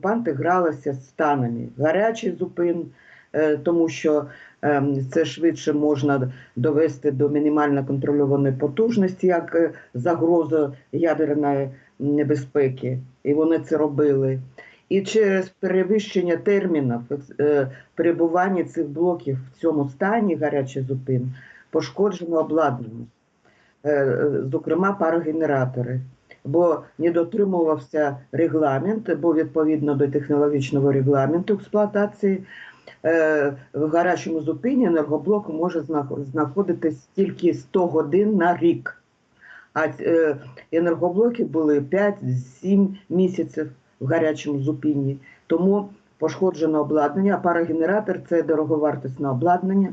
окупанти гралися з станами. Гарячий зупин, е, тому що ем, це швидше можна довести до мінімально контрольованої потужності, як е, загроза ядерної небезпеки. І вони це робили. І через перевищення термінів е, перебування цих блоків в цьому стані гарячий зупин пошкоджено обладнання, зокрема парогенератори. Бо не дотримувався регламент, бо відповідно до технологічного регламенту експлуатації е, в гарячому зупині енергоблок може знаходитись тільки 100 годин на рік. А е, енергоблоки були 5-7 місяців в гарячому зупині. Тому пошкоджено обладнання, а парогенератор це дороговартісне обладнання.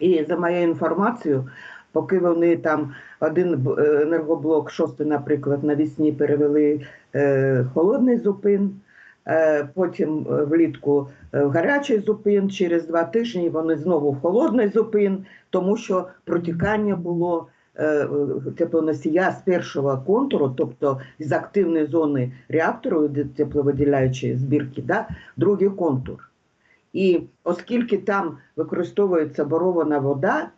І за моєю інформацією, поки вони там один е, енергоблок, шостий, наприклад, навісні перевели е, холодний зупин, е, потім е, влітку е, в гарячий зупин, через два тижні вони знову в холодний зупин, тому що протікання було е, е, теплоносія з першого контуру, тобто з активної зони реактору, тепловиділяючої збірки, да, другий контур. І оскільки там використовується борована вода,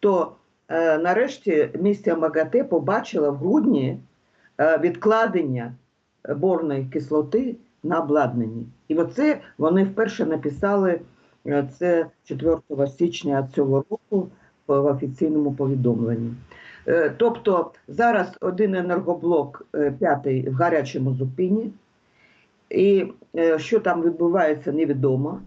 то е, нарешті місія МАГАТЕ побачила в грудні е, відкладення борної кислоти на обладнанні. І оце вони вперше написали е, це 4 січня цього року в офіційному повідомленні. Е, Тобто зараз один енергоблок е, п'ятий в гарячому зупині, і е, що там відбувається, невідомо.